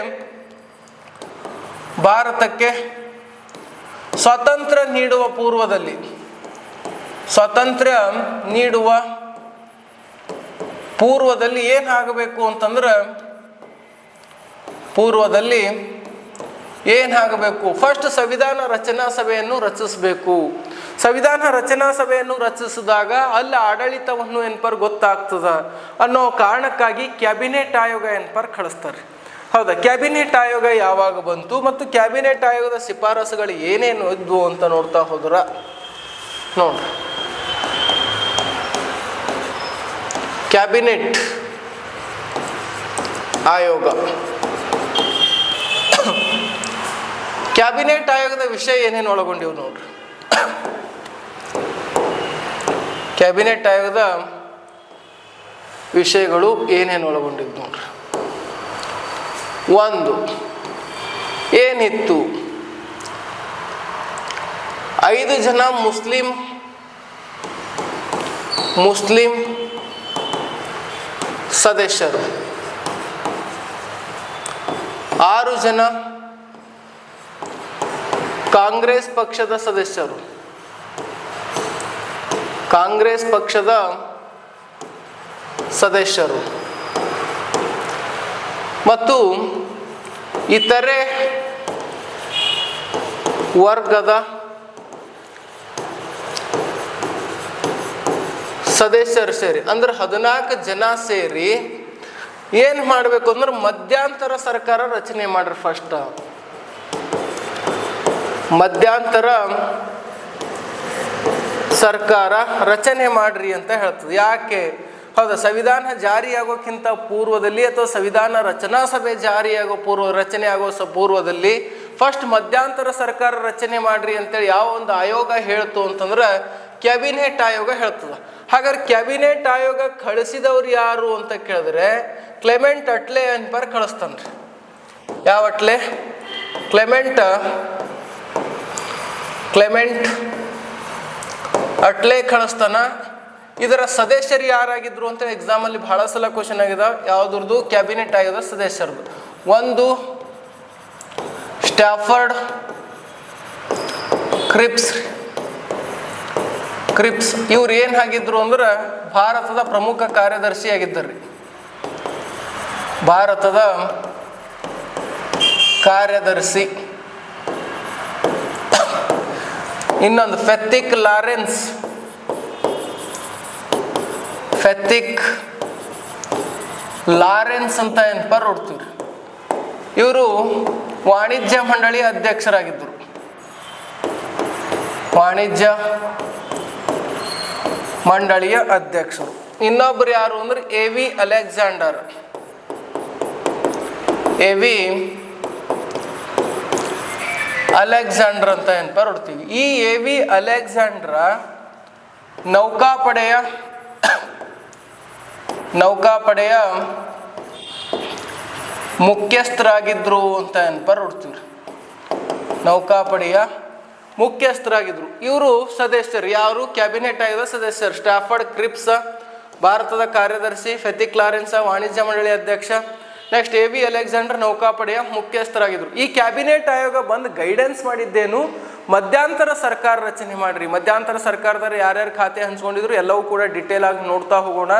[SPEAKER 1] ಭಾರತಕ್ಕೆ ಸ್ವಾತಂತ್ರ್ಯ ನೀಡುವ ಪೂರ್ವದಲ್ಲಿ, ಸ್ವಾತಂತ್ರ್ಯ ನೀಡುವ ಪೂರ್ವದಲ್ಲಿ ಏನಾಗಬೇಕು ಅಂತಂದ್ರೆ, ಪೂರ್ವದಲ್ಲಿ ಏನಾಗಬೇಕು ಫಸ್ಟ್ ಸಂವಿಧಾನ ರಚನಾ ಸಭೆಯನ್ನು ರಚಿಸಬೇಕು. ಸಂವಿಧಾನ ರಚನಾ ಸಭೆಯನ್ನು ರಚಿಸಿದಾಗ ಅಲ್ಲಿ ಆಡಳಿತವನ್ನು ಎನ್ಪರ್ ಗೊತ್ತಾಗ್ತದ? ಅನ್ನೋ ಕಾರಣಕ್ಕಾಗಿ ಕ್ಯಾಬಿನೆಟ್ ಆಯೋಗ ಎನ್ಪರ್ ಕಳಿಸ್ತಾರೆ. ಹೌದಾ? ಕ್ಯಾಬಿನೆಟ್ ಆಯೋಗ ಯಾವಾಗ ಬಂತು ಮತ್ತು ಕ್ಯಾಬಿನೆಟ್ ಆಯೋಗದ ಶಿಫಾರಸುಗಳು ಏನೇನು ಇದ್ವು ಅಂತ ನೋಡ್ತಾ ಹೋದ್ರ? ನೋಡ್ರಿ. ಕ್ಯಾಬಿನೆಟ್ ಆಯೋಗ. ಕ್ಯಾಬಿನೆಟ್ ಆಯೋಗದ ವಿಷಯ ಏನೇನು ಒಳಗೊಂಡಿವು ನೋಡ್ರಿ. ಕ್ಯಾಬಿನೆಟ್ ಆಯೋಗದ ವಿಷಯಗಳು ಏನೇನು ಒಳಗೊಂಡಿದ್ದು ನೋಡ್ರಿ. ಒಂದು, ಏನಿತ್ತು? ಐದು ಜನ ಮುಸ್ಲಿಂ ಮುಸ್ಲಿಂ ಸದಸ್ಯರು. ಆರು ಜನ ಕಾಂಗ್ರೆಸ್ ಪಕ್ಷದ ಸದಸ್ಯರು. ಕಾಂಗ್ರೆಸ್ ಪಕ್ಷದ ಸದಸ್ಯರು. ಮತ್ತು ಇತರೆ ವರ್ಗದ ಸದಸ್ಯರು ಸೇರಿ, ಅಂದ್ರೆ ಹದಿನಾಲ್ಕು ಜನ ಸೇರಿ ಏನು ಮಾಡಬೇಕು ಅಂದ್ರೆ ಮಧ್ಯಂತರ ಸರ್ಕಾರ ರಚನೆ ಮಾಡ್ರಿ ಫಸ್ಟ್ ಮಧ್ಯಂತರ ಸರ್ಕಾರ ರಚನೆ ಮಾಡ್ರಿ ಅಂತ ಹೇಳ್ತದೆ. ಯಾಕೆ? ಹೌದಾ? ಸಂವಿಧಾನ ಜಾರಿಯಾಗೋಕ್ಕಿಂತ ಪೂರ್ವದಲ್ಲಿ ಅಥವಾ ಸಂವಿಧಾನ ರಚನಾ ಸಭೆ ಜಾರಿಯಾಗೋ ಪೂರ್ವ ರಚನೆ ಆಗೋ ಪೂರ್ವದಲ್ಲಿ ಫಸ್ಟ್ ಮಧ್ಯಂತರ ಸರ್ಕಾರ ರಚನೆ ಮಾಡ್ರಿ ಅಂತೇಳಿ ಯಾವ ಒಂದು ಆಯೋಗ ಹೇಳ್ತು ಅಂತಂದ್ರೆ ಕ್ಯಾಬಿನೆಟ್ ಆಯೋಗ ಹೇಳ್ತದ. ಹಾಗಾದ್ರೆ ಕ್ಯಾಬಿನೆಟ್ ಆಯೋಗ ಕಳಿಸಿದವ್ರು ಯಾರು ಅಂತ ಕೇಳಿದ್ರೆ ಕ್ಲೆಮೆಂಟ್ ಅಟ್ಲೆ ಅನ್ಪರ್ ಕಳಿಸ್ತಾನ್ರಿ. ಯಾವ ಅಟ್ಲೆ? ಕ್ಲೆಮೆಂಟ್ ಕ್ಲೆಮೆಂಟ್, ಅಟ್ಲೆ ಕಳಿಸ್ತಾನ, ಇದರ ಸದಸ್ಯರು ಯಾರಾಗಿದ್ರು ಅಂತ ಎಕ್ಸಾಮಲ್ಲಿ ಬಹಳ ಸಲ ಕ್ವಶನ್ ಆಗಿದೆ. ಯಾವುದ್ರದ್ದು ಕ್ಯಾಬಿನೆಟ್ ಆಗಿದೆ ಸದಸ್ಯರದು ಒಂದು, ಸ್ಟ್ಯಾಫರ್ಡ್, ಕ್ರಿಪ್ಸ್. ಕ್ರಿಪ್ಸ್, ಇವ್ರು ಏನು ಆಗಿದ್ರು ಅಂದ್ರೆ ಭಾರತದ ಪ್ರಮುಖ ಕಾರ್ಯದರ್ಶಿ ಆಗಿದ್ದರು ಭಾರತದ ಕಾರ್ಯದರ್ಶಿ. ಇನ್ನೊಂದು ಫೆತ್ತಿಕ್ ಲಾರೆನ್ಸ್. ಫೆತ್ತಿಕ್ ಲಾರೆನ್ಸ್ ಅಂತ ಏನಪ್ಪ ನೋಡ್ತೀವಿ ಇವರು ವಾಣಿಜ್ಯ ಮಂಡಳಿ ಅಧ್ಯಕ್ಷರಾಗಿದ್ದರು. ವಾಣಿಜ್ಯ ಮಂಡಳಿಯ ಅಧ್ಯಕ್ಷರು. ಇನ್ನೊಬ್ರು ಯಾರು ಅಂದ್ರೆ A V Alexander. A V Alexander ಅಂತ ಏನಪ್ಪ ನೋಡ್ತೀವಿ ಈ ಎ ವಿ ಅಲೆಕ್ಸಾಂಡ್ರ ನೌಕಾಪಡೆಯ ನೌಕಾಪಡೆಯ ಮುಖ್ಯಸ್ಥರಾಗಿದ್ರು ಅಂತ ಏನಪ್ಪ ನೋಡ್ತೀವಿ ನೌಕಾಪಡೆಯ ಮುಖ್ಯಸ್ಥರಾಗಿದ್ರು. ಇವರು ಸದಸ್ಯರು. ಯಾರು? ಕ್ಯಾಬಿನೆಟ್ ಆಗಿದ ಸದಸ್ಯರು. ಸ್ಟಾಫರ್ಡ್ ಕ್ರಿಪ್ಸ್, ಭಾರತದ ಕಾರ್ಯದರ್ಶಿ ಫೆತಿಕ್ ಲಾರೆನ್ಸ, ವಾಣಿಜ್ಯ ಮಂಡಳಿ ಅಧ್ಯಕ್ಷ ನೆಕ್ಸ್ಟ್ ಎ ವಿ ಅಲೆಕ್ಸಾಂಡರ್ ನೌಕಾಪಡೆಯ ಮುಖ್ಯಸ್ಥರಾಗಿದ್ದರು ಈ ಕ್ಯಾಬಿನೆಟ್ ಆಯೋಗ ಬಂದು ಗೈಡೆನ್ಸ್ ಮಾಡಿದ್ದೇನು, ಮಧ್ಯಂತರ ಸರ್ಕಾರ ರಚನೆ ಮಾಡ್ರಿ. ಮಧ್ಯಂತರ ಸರ್ಕಾರದಲ್ಲಿ ಯಾರ್ಯಾರು ಖಾತೆ ಹಂಚ್ಕೊಂಡಿದ್ರು, ಎಲ್ಲವೂ ಕೂಡ ಡಿಟೇಲ್ ಆಗಿ ನೋಡ್ತಾ ಹೋಗೋಣ.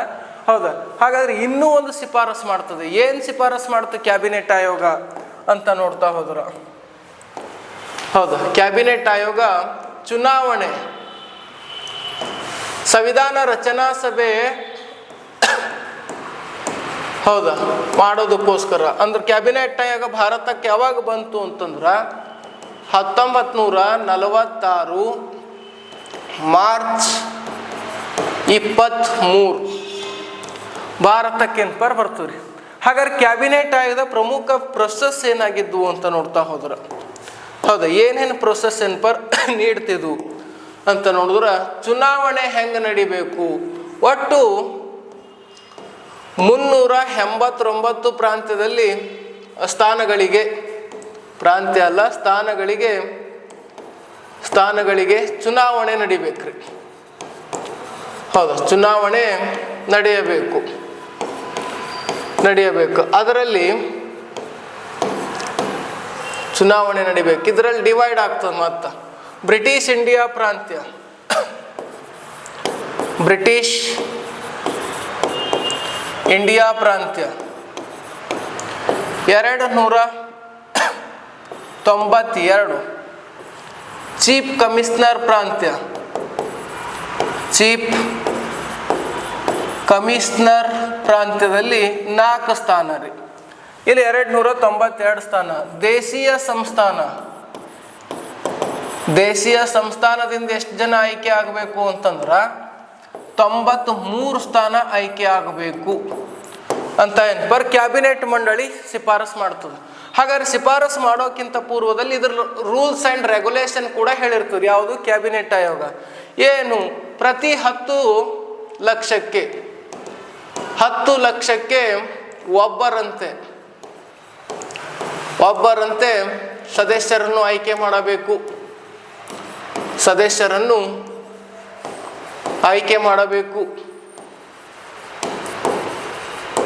[SPEAKER 1] ಹೌದಾ? ಹಾಗಾದ್ರೆ ಇನ್ನೂ ಒಂದು ಶಿಫಾರಸ್ ಮಾಡ್ತದೆ. ಏನು ಶಿಫಾರಸ್ ಮಾಡ್ತದೆ ಕ್ಯಾಬಿನೆಟ್ ಆಯೋಗ ಅಂತ ನೋಡ್ತಾ ಹೋದ್ರ? ಹೌದು? ಕ್ಯಾಬಿನೆಟ್ ಆಯೋಗ ಚುನಾವಣೆ. ಸಂವಿಧಾನ ರಚನಾ ಸಭೆ ಹೌದಾ? ಮಾಡೋದಕ್ಕೋಸ್ಕರ. ಅಂದ್ರೆ ಕ್ಯಾಬಿನೆಟ್ ಆಗ ಭಾರತಕ್ಕೆ ಯಾವಾಗ ಬಂತು ಅಂತಂದ್ರೆ ಹತ್ತೊಂಬತ್ತು ನೂರ ನಲವತ್ತಾರು ಮಾರ್ಚ್ ಇಪ್ಪತ್ತ್ಮೂರು ಭಾರತಕ್ಕೆ ಪರ್ ಬರ್ತದೆ ಹಾಗಾದ್ರೆ ಕ್ಯಾಬಿನೆಟ್ ಆಯೋಗದ ಪ್ರಮುಖ ಪ್ರೊಸೆಸ್ ಏನಾಗಿದ್ವು ಅಂತ ನೋಡ್ತಾ ಹೋದ್ರೆ. ಹೌದಾ? ಏನೇನು ಪ್ರೊಸೆಸ್ ಏನ್ ಪರ್ ನೀಡ್ತಿದ್ವು ಅಂತ ನೋಡಿದ್ರೆ ಚುನಾವಣೆ ಹೆಂಗೆ ನಡಿಬೇಕು? ಒಟ್ಟು ಮುನ್ನೂರ ಎಂಬತ್ತೊಂಬತ್ತು ಪ್ರಾಂತ್ಯದಲ್ಲಿ ಸ್ಥಾನಗಳಿಗೆ, ಪ್ರಾಂತ್ಯ ಅಲ್ಲ, ಸ್ಥಾನಗಳಿಗೆ ಸ್ಥಾನಗಳಿಗೆ ಚುನಾವಣೆ ನಡಿಬೇಕ್ರಿ. ಹೌದು, ಚುನಾವಣೆ ನಡೆಯಬೇಕು. ನಡೆಯಬೇಕು. ಅದರಲ್ಲಿ ಚುನಾವಣೆ ನಡಿಬೇಕು. ಇದರಲ್ಲಿ ಡಿವೈಡ್ ಆಗ್ತದೆ ಮತ್ತ. ಬ್ರಿಟಿಷ್ ಇಂಡಿಯಾ ಪ್ರಾಂತ್ಯ. ಬ್ರಿಟಿಷ್ ಇಂಡಿಯಾ ಪ್ರಾಂತ್ಯ. ಎರಡು ನೂರ ತೊಂಬತ್ತೆರಡು. ಚೀಫ್ ಕಮಿಷನರ್ ಪ್ರಾಂತ್ಯ. ಚೀಫ್ ಕಮಿಷನರ್ ಪ್ರಾಂತ್ಯದಲ್ಲಿ ನಾಲ್ಕು ಸ್ಥಾನ ರೀ. ಇಲ್ಲಿ ಎರಡು ನೂರ ತೊಂಬತ್ತೆರಡು ಸ್ಥಾನ. ದೇಶೀಯ ಸಂಸ್ಥಾನ. ದೇಶೀಯ ಸಂಸ್ಥಾನದಿಂದ ಎಷ್ಟು ಜನ ಆಯ್ಕೆ ಆಗಬೇಕು ಅಂತಂದ್ರ ತೊಂಬತ್ ಮೂರು ಸ್ಥಾನ ಆಯ್ಕೆ ಆಗಬೇಕು. ಅಂತ ಏನು? ಪರ್ ಕ್ಯಾಬಿನೆಟ್ ಮಂಡಳಿ ಶಿಫಾರಸ್ ಮಾಡ್ತದೆ. ಹಾಗಾದ್ರೆ ಶಿಫಾರಸ್ ಮಾಡೋಕ್ಕಿಂತ ಪೂರ್ವದಲ್ಲಿ ಇದ್ರ ರೂಲ್ಸ್ ಆ್ಯಂಡ್ ರೆಗ್ಯುಲೇಷನ್ ಕೂಡ ಹೇಳಿರ್ತದೆ ಯಾವುದು? ಕ್ಯಾಬಿನೆಟ್ ಆಯೋಗ. ಏನು? ಪ್ರತಿ ಹತ್ತು ಲಕ್ಷಕ್ಕೆ ಹತ್ತು ಲಕ್ಷಕ್ಕೆ ಒಬ್ಬರಂತೆ ಒಬ್ಬರಂತೆ ಸದಸ್ಯರನ್ನು ಆಯ್ಕೆ ಮಾಡಬೇಕು. ಸದಸ್ಯರನ್ನು ಆಯ್ಕೆ ಮಾಡಬೇಕು.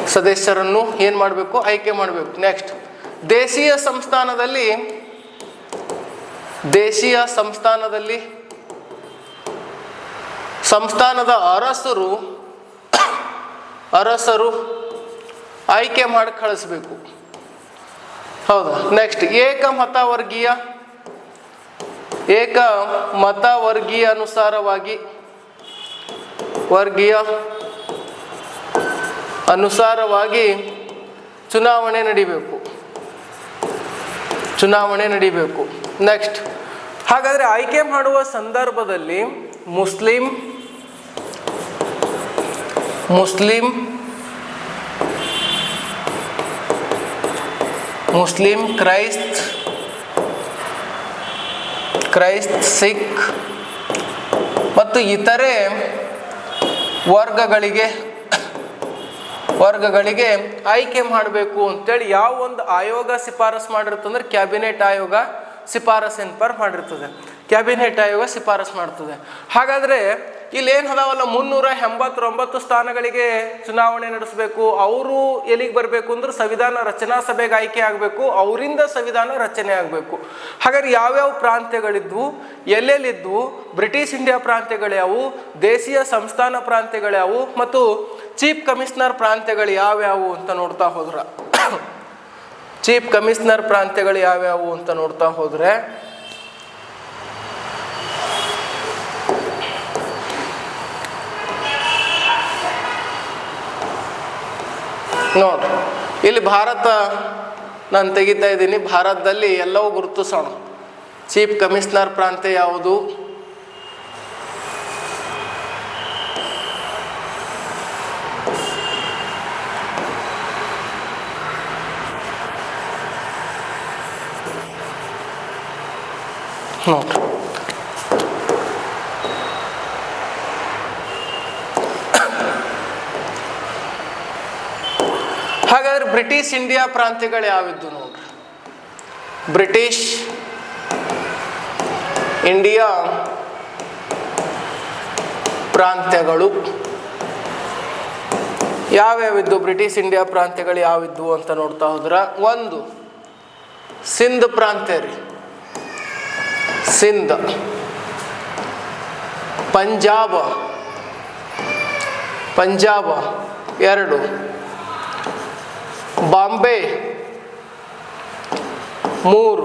[SPEAKER 1] ಸದಸ್ಯರನ್ನು ಏನು ಮಾಡಬೇಕು? ಆಯ್ಕೆ ಮಾಡಬೇಕು. ನೆಕ್ಸ್ಟ್ ದೇಶೀಯ ಸಂಸ್ಥಾನದಲ್ಲಿ ದೇಶೀಯ ಸಂಸ್ಥಾನದಲ್ಲಿ ಸಂಸ್ಥಾನದ ಅರಸರು ಅರಸರು ಆಯ್ಕೆ ಮಾಡಿ ಕಳಿಸ್ಬೇಕು. ಹೌದಾ? ನೆಕ್ಸ್ಟ್ ಏಕ ಮತವರ್ಗೀಯ ಏಕ ಮತವರ್ಗೀಯ ಅನುಸಾರವಾಗಿ ವರ್ಗೀಯ ಅನುಸಾರವಾಗಿ ಚುನಾವಣೆ ನಡಿಬೇಕು. ಚುನಾವಣೆ ನಡಿಬೇಕು. ನೆಕ್ಸ್ಟ್ ಹಾಗಾದರೆ ಆಯ್ಕೆ ಮಾಡುವ ಸಂದರ್ಭದಲ್ಲಿ ಮುಸ್ಲಿಂ ಮುಸ್ಲಿಂ ಮುಸ್ಲಿಂ, ಕ್ರೈಸ್ತ್ ಕ್ರೈಸ್ತ್, ಸಿಖ್ ಮತ್ತು ಇತರೆ ವರ್ಗಗಳಿಗೆ ವರ್ಗಗಳಿಗೆ ಆಯ್ಕೆ ಮಾಡಬೇಕು ಅಂತೇಳಿ ಯಾವ ಒಂದು ಆಯೋಗ ಶಿಫಾರಸ್ ಮಾಡಿರ್ತಂದ್ರೆ ಕ್ಯಾಬಿನೆಟ್ ಆಯೋಗ ಶಿಫಾರಸ್ ಪರ್ ಮಾಡಿರ್ತದೆ. ಕ್ಯಾಬಿನೆಟ್ ಆಯೋಗ ಶಿಫಾರಸ್ ಮಾಡ್ತದೆ. ಹಾಗಾದರೆ ಇಲ್ಲಿ ಏನು ಅದಾವಲ್ಲ ಮುನ್ನೂರ ಎಂಬತ್ತೊಂಬತ್ತು ಸ್ಥಾನಗಳಿಗೆ ಚುನಾವಣೆ ನಡೆಸಬೇಕು. ಅವರು ಎಲ್ಲಿಗೆ ಬರಬೇಕು ಅಂದ್ರೆ ಸಂವಿಧಾನ ರಚನಾ ಸಭೆಗೆ ಆಯ್ಕೆ ಆಗಬೇಕು. ಅವರಿಂದ ಸಂವಿಧಾನ ರಚನೆ ಆಗಬೇಕು. ಹಾಗಾದ್ರೆ ಯಾವ್ಯಾವ ಪ್ರಾಂತ್ಯಗಳಿದ್ವು, ಎಲ್ಲೆಲ್ಲಿದ್ವು? ಬ್ರಿಟಿಷ್ ಇಂಡಿಯಾ ಪ್ರಾಂತ್ಯಗಳ್ಯಾವು, ದೇಶೀಯ ಸಂಸ್ಥಾನ ಪ್ರಾಂತ್ಯಗಳ್ಯಾವು, ಮತ್ತು ಚೀಫ್ ಕಮಿಷನರ್ ಪ್ರಾಂತ್ಯಗಳು ಯಾವ್ಯಾವು ಅಂತ ನೋಡ್ತಾ ಹೋದ್ರ? ಚೀಫ್ ಕಮಿಷನರ್ ಪ್ರಾಂತ್ಯಗಳು ಯಾವ್ಯಾವು ಅಂತ ನೋಡ್ತಾ ಹೋದ್ರೆ ನೋಡ್ರಿ. ಇಲ್ಲಿ ಭಾರತ ನಾನು ತೆಗಿತಾ ಇದ್ದೀನಿ. ಭಾರತದಲ್ಲಿ ಎಲ್ಲವೂ ಗುರುತಿಸೋಣ. ಚೀಫ್ ಕಮಿಷನರ್ ಪ್ರಾಂತ್ಯ ಯಾವುದು? ನೋಡ್ರಿ ಹಾಗಾದ್ರೆ ಬ್ರಿಟಿಷ್ ಇಂಡಿಯಾ ಪ್ರಾಂತ್ಯಗಳು ಯಾವಿದ್ದು ನೋಡ್ರಿ? ಬ್ರಿಟಿಷ್ ಇಂಡಿಯಾ ಪ್ರಾಂತ್ಯಗಳು ಯಾವ್ಯಾವಿದ್ದು? ಬ್ರಿಟಿಷ್ ಇಂಡಿಯಾ ಪ್ರಾಂತ್ಯಗಳು ಯಾವಿದ್ದು ಅಂತ ನೋಡ್ತಾ ಹೋದ್ರ ಒಂದು ಸಿಂಧ್ ಪ್ರಾಂತ್ಯ ರೀ. ಸಿಂಧ್. ಪಂಜಾಬ್. ಪಂಜಾಬ್. ಎರಡು. ಬಾಂಬೆ. ಮೂರು.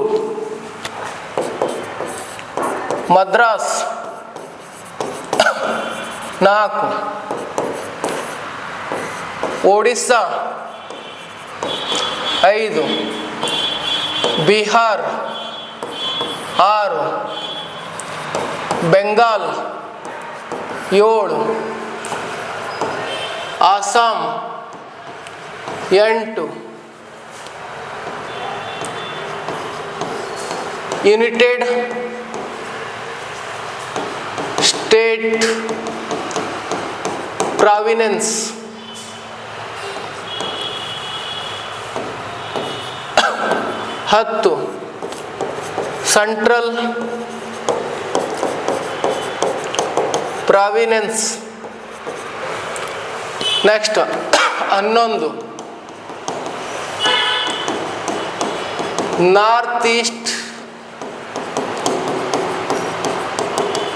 [SPEAKER 1] ಮದ್ರಾಸ್. ನಾಲ್ಕು. ಒಡಿಸ್ಸಾ. ಐದು. ಬಿಹಾರ್. ಆರು. ಬೆಂಗಾಲ್. ಏಳು. ಆಸಾಂ. ಎಂಟು. ಯುನೈಟೆಡ್ ಸ್ಟೇಟ್ ಪ್ರಾವಿನೆನ್ಸ್ ಹತ್ತು. ಸೆಂಟ್ರಲ್ ಪ್ರಾವಿನೆನ್ಸ್ ನೆಕ್ಸ್ಟ್ ಹನ್ನೊಂದು. North east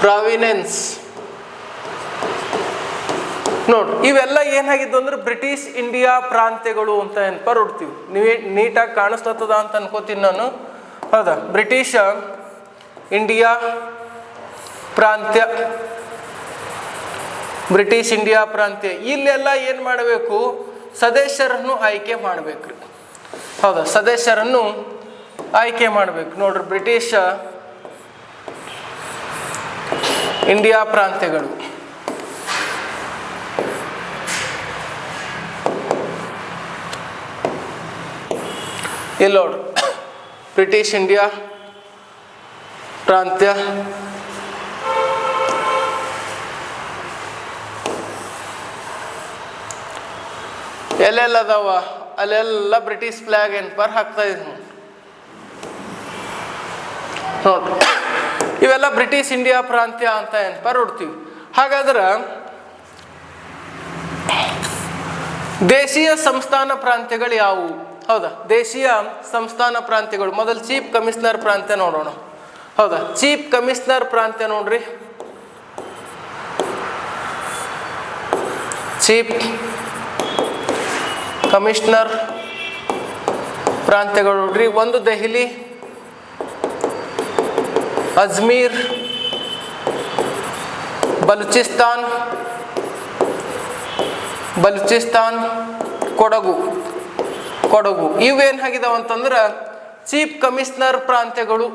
[SPEAKER 1] provinces. ನೋಡ್ರಿ ಇವೆಲ್ಲ ಏನಾಗಿದ್ದು ಅಂದ್ರೆ ಬ್ರಿಟಿಷ್ ಇಂಡಿಯಾ ಪ್ರಾಂತ್ಯಗಳು ಅಂತ ನೆನಪ ಹೊಡ್ತೀವಿ ನೀವೇ ನೀಟಾಗಿ ಕಾಣಿಸ್ತದ ಅಂತ ಅನ್ಕೋತೀನಿ ನಾನು. ಹೌದಾ? ಬ್ರಿಟಿಷ ಇಂಡಿಯಾ ಪ್ರಾಂತ್ಯ. ಬ್ರಿಟಿಷ್ ಇಂಡಿಯಾ ಪ್ರಾಂತ್ಯ. ಇಲ್ಲೆಲ್ಲ ಏನು ಮಾಡಬೇಕು? ಸದಸ್ಯರನ್ನು ಆಯ್ಕೆ ಮಾಡಬೇಕ್ರಿ. ಹೌದಾ? ಸದಸ್ಯರನ್ನು ಆಯ್ಕೆ ಮಾಡಬೇಕು. ನೋಡ್ರಿ, ಬ್ರಿಟಿಷ ಇಂಡಿಯಾ ಪ್ರಾಂತ್ಯಗಳು. ಇಲ್ಲಿ ನೋಡ್ರಿ, ಬ್ರಿಟಿಷ್ ಇಂಡಿಯಾ ಪ್ರಾಂತ್ಯ. ಎಲ್ಲೆಲ್ಲ ಅದಾವ? ಅಲ್ಲೆಲ್ಲ ಬ್ರಿಟಿಷ್ ಫ್ಲಾಗ್ ಏನ್ ಪರ್ ಹಾಕ್ತಾ ಇದ್ನು? ನೋಡ್ರಿ ಇವೆಲ್ಲ ಬ್ರಿಟಿಷ್ ಇಂಡಿಯಾ ಪ್ರಾಂತ್ಯ ಅಂತ ಏನ್ ಪರ್ ಹೊಡ್ತೀವಿ ಹಾಗಾದ್ರೆ ದೇಶೀಯ ಸಂಸ್ಥಾನ ಪ್ರಾಂತ್ಯಗಳು ಯಾವುವು? ಹೌದಾ? ದೇಶೀಯ ಸಂಸ್ಥಾನ ಪ್ರಾಂತ್ಯಗಳು. ಮೊದಲು ಚೀಫ್ ಕಮಿಷನರ್ ಪ್ರಾಂತ್ಯ ನೋಡೋಣ. ಹೌದಾ? ಚೀಫ್ ಕಮಿಷನರ್ ಪ್ರಾಂತ್ಯ ನೋಡ್ರಿ. ಚೀಫ್ ಕಮಿಷನರ್ ಪ್ರಾಂತ್ಯಗಳು ನೋಡ್ರಿ. ಒಂದು ದೆಹಲಿ ಅಜ್ಮೀರ್, ಬಲೂಚಿಸ್ತಾನ್ ಬಲೂಚಿಸ್ತಾನ್, ಕೊಡಗು ಕೊಡಗು. ಇವೇನಾಗಿದಾವ ಅಂತಂದ್ರೆ ಚೀಫ್ ಕಮಿಷನರ್ ಪ್ರಾಂತ್ಯಗಳು.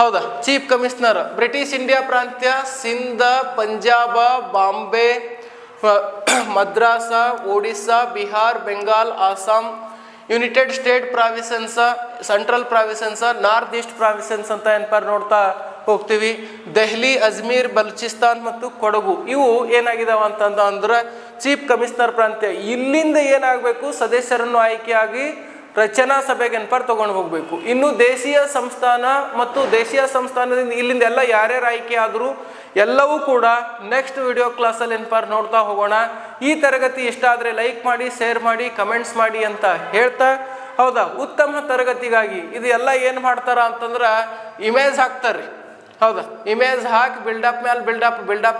[SPEAKER 1] ಹೌದಾ? Chief commissioner. ಬ್ರಿಟಿಷ್ ಇಂಡಿಯಾ ಪ್ರಾಂತ್ಯ, Sindh, Punjab, Bombay Madras, Odisha, Bihar, Bengal Assam united state provinces, central provinces, north east provinces ಅಂತ ಏನಪ್ಪ ನೋಡ್ತಾ ಹೋಗ್ತೀವಿ. ದೆಹಲಿ, ಅಜ್ಮೀರ್, ಬಲೂಚಿಸ್ತಾನ್ ಮತ್ತು ಕೊಡಗು. ಇವು ಏನಾಗಿದಾವ ಅಂತಂದ ಅಂದ್ರೆ ಚೀಫ್ ಕಮಿಷನರ್ ಪ್ರಾಂತ್ಯ. ಇಲ್ಲಿಂದ ಏನಾಗಬೇಕು? ಸದಸ್ಯರನ್ನು ಆಯ್ಕೆಯಾಗಿ ರಚನಾ ಸಭೆಗೆ ಏನಪ್ಪ ತಗೊಂಡು ಹೋಗಬೇಕು. ಇನ್ನು ದೇಶೀಯ ಸಂಸ್ಥಾನ ಮತ್ತು ದೇಶೀಯ ಸಂಸ್ಥಾನದಿಂದ ಇಲ್ಲಿಂದ ಎಲ್ಲ ಯಾರ್ಯಾರು ಆಯ್ಕೆ ಆದರೂ ಎಲ್ಲವೂ ಕೂಡ ನೆಕ್ಸ್ಟ್ ವಿಡಿಯೋ ಕ್ಲಾಸಲ್ಲಿ ಎನ್ಪಾರ್ ನೋಡ್ತಾ ಹೋಗೋಣ. ಈ ತರಗತಿ ಇಷ್ಟ ಆದರೆ ಲೈಕ್ ಮಾಡಿ ಶೇರ್ ಮಾಡಿ ಕಮೆಂಟ್ಸ್ ಮಾಡಿ ಅಂತ ಹೇಳ್ತಾ ಹೌದಾ? ಉತ್ತಮ ತರಗತಿಗಾಗಿ ಇದು ಎಲ್ಲ ಏನು ಮಾಡ್ತಾರ ಅಂತಂದ್ರೆ ಇಮೇಜ್ ಹಾಕ್ತಾರೆ ಹೌದಾ. ಇಮೇಜ್ ಹಾಕಿ ಬಿಲ್ಡಪ್ ಮೇಲೆ ಬಿಲ್ಡಪ್ ಬಿಲ್ಡಪ್